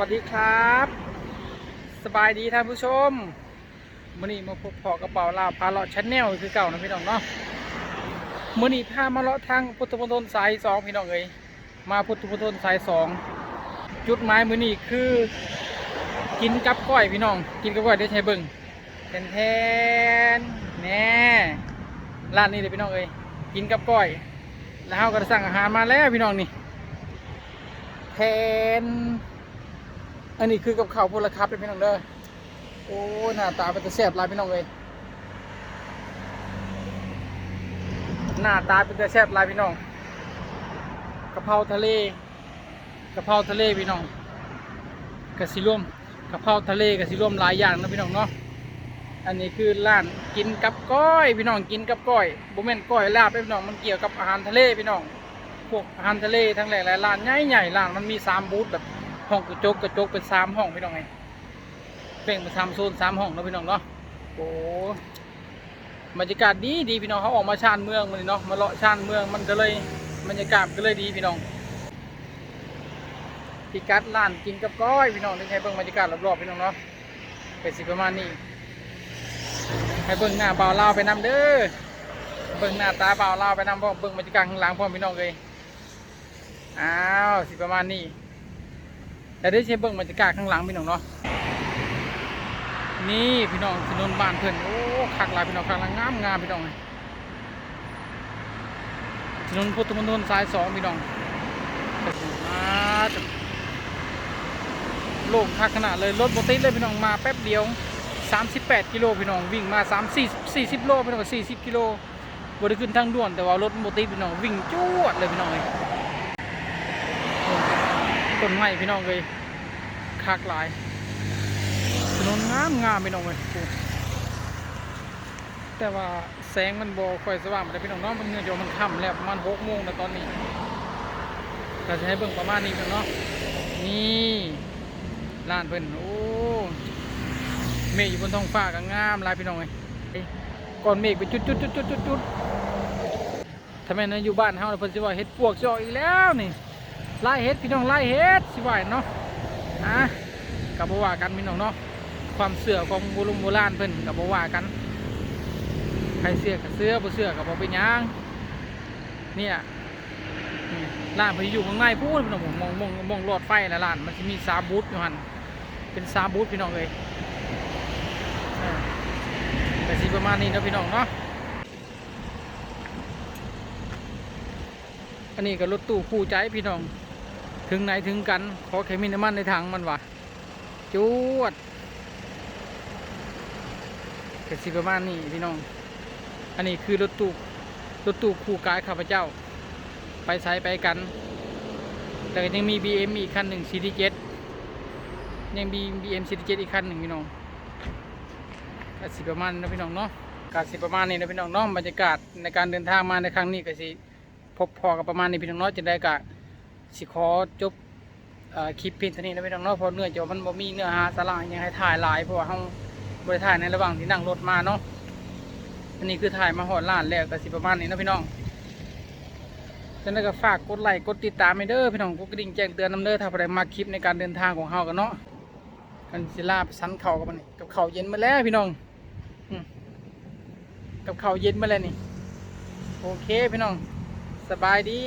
วัสดีครับ สบายดีท่านผู้ชมมื่อนี้มาพบพอกระเป๋าลาวพาเลาะชาแนลคือเก่านะพี่น้องเนาะมื่อนี้พามาเลาะทางพุทธมณฑลสายสองพี่น้องเอ้ยมาพุทธมณฑลสายสองจุดหมายมื่อนี้คือ กินกับก้อยพี่น้อง กินกับก้อยได้ใช้เบิ่งแทนแทนแน่ร้านนี้เลยพี่น้องเอ้ยกินกับก้อย แล้วเราก็สั่งอาหารมาแล้วพี่น้องนี่แทน อันนี้คือกับข้าวพลครับเป็นพี่น้องเด้อโอ้หน้าตาเป็นตะแซ่บลายพี่น้องเลยหน้าตาเป็นตะแซ่บลายพี่น้องกะเพราทะเลกะเพราทะเลพี่น้องกะสิร่วมกะเพราทะเลกะสิร่วมหลายอย่างนะพี่น้องเนาะอันนี้คือร้านกินกับก้อย พี่น้องกินกับก้อยบ่แม่นก้อยลาบพี่น้องมันเกี่ยวกับอาหารทะเลพี่น้องพวกอาหารทะเลทั้งหลายหลายร้านใหญ่ๆร้านมันมีสามบูธแบบ ห้องกระจกกระจกเป็นสามห้องพี่น้องไงแบ่งเป็นสามโซนสามห้องเนาะพี่น้องเนาะโอ้บรรยากาศดีดีพี่น้องเขาออกมาชานเมืองมันเนาะมาเลาะชานเมืองมันก็เลยบรรยากาศก็เลยดีพี่น้องพิกัดร้านกินกับก้อยพี่น้องได้ใช้เบิ่งบรรยากาศรอบๆพี่น้องเนาะเป็นสิประมาณนี้ให้เบิ่งหน้าเบ่าวลาไปนำเด้อเบิ่งหน้าตาเบาเล่าไปนำพ่อเบิ่งบรรยากาศข้างหลังพ่อมพี่น้องเลยอ้าวสิประมาณนี้ แต่ได้เช็เบิ่งบรรยากาศข้างหลังพี่น้องเนาะนี่พี่น้องถนนบ้านเพื่อนโอ้คักหลายพี่น้องคักหลังงามงามพี่น้องถนนพุทธมณฑลสายสองพี่น้องมาจะโล่งคักขนาดเลยรถบติดเลยพี่น้องมาแป๊บเดียว 38 กิโลพี่น้องวิ่งมา 3 4 40 โลพี่น้อง40 กิโลบริขึ้นทางด่วนแต่ว่ารถโมติพี่น้องวิ่งจวดเลยพี่น้องเลย ต้นไม้พี่น้องเลยคักหลายถนนงามงามพี่น้องเลยแต่ว่าแสงมันบอค่อยสว่างแต่พี่น้องเนาะมันเงื่อนเดียมันค่ำแล้วประมาณหกโมงแล้วตอนนี้เราจะให้เบิ่งประมาณนี้กันเนาะนี่ร้านเพิ่นโอ้เมฆอยู่บนท้องฟ้าก็งามลายพี่น้องเลยก่อนเมฆไปจุดจุดจุดจุดจุดจุดทำไมนะอยู่บ้านเฮาเพิ่นสิว่าเฮ็ดปวกสิออกอีกแล้วนี่ ไล่เฮ็ดพี่น้องไล่เฮ็ดสิว่าเนาะอะกับบ่ว่ากันพี่น้องเนาะความเสื่อของโบราณโบราณเพิ่นกับบ่ว่ากันใครเสื้อกับเสื้อบ่เสื้อกับบ่เป็นยังเนี่ยนี่ร้านพอยู่ข้างในพูดพี่น้องมองมองมองหลอดไฟแล้วร้านมันสิมีสาบูธอยู่หันเป็นสาบูธพี่น้องเอ้ยแต่สีประมาณนี้นะพี่น้องเนาะอันนี้ก็รถตู้คู่ใจพี่น้อง ถึงไหนถึงกัน ขอแค่มีน้ำมันในถังมันวะจวดกสีประมาณนี้พี่น้อง อันนี้คือรถตู้รถตู้คู่กายข้าพเจ้า ไปใช้ไปกัน แต่ยังมี BM อีกคันหนึ่ง CD7 ยังมี BM CD7 อีกคันหนึ่งพี่น้องกสิประมาณนี้นะพี่น้องเนาะกสิประมาณนี้นะพี่น้องเนาะบรรยากาศในการเดินทางมาในครั้งนี้ก็สิพบพอกับประมาณนี้พี่น้องเนาะจะได้กะ สิขอจบคลิปเพียงเท่านี้นะพี่น้องเนาะเพราะเนื่อจากว่ามันบ่มีเนื้อหาสาระยังให้ถ่ายหลายเพราะว่าเฮาบ่ได้ถ่ายในระหว่างที่นั่งรถมาเนาะอันนี้คือถ่ายมาหอดล้านแล้วก็สิประมาณนี้นะพี่น้องฉะนั้นก็ฝากกดไลค์กดติดตามให้เด้อพี่น้องกดกระดิ่งแจ้งเตือนนำเด้อถ้าใครมาคลิปในการเดินทางของเฮากันเนาะกันสิลาไปสันเข่ากับมันนี่กับเข่าเย็นมาแล้วพี่น้องกับเข้าเย็นมาแล้วนี่โอเคพี่น้องสบายดี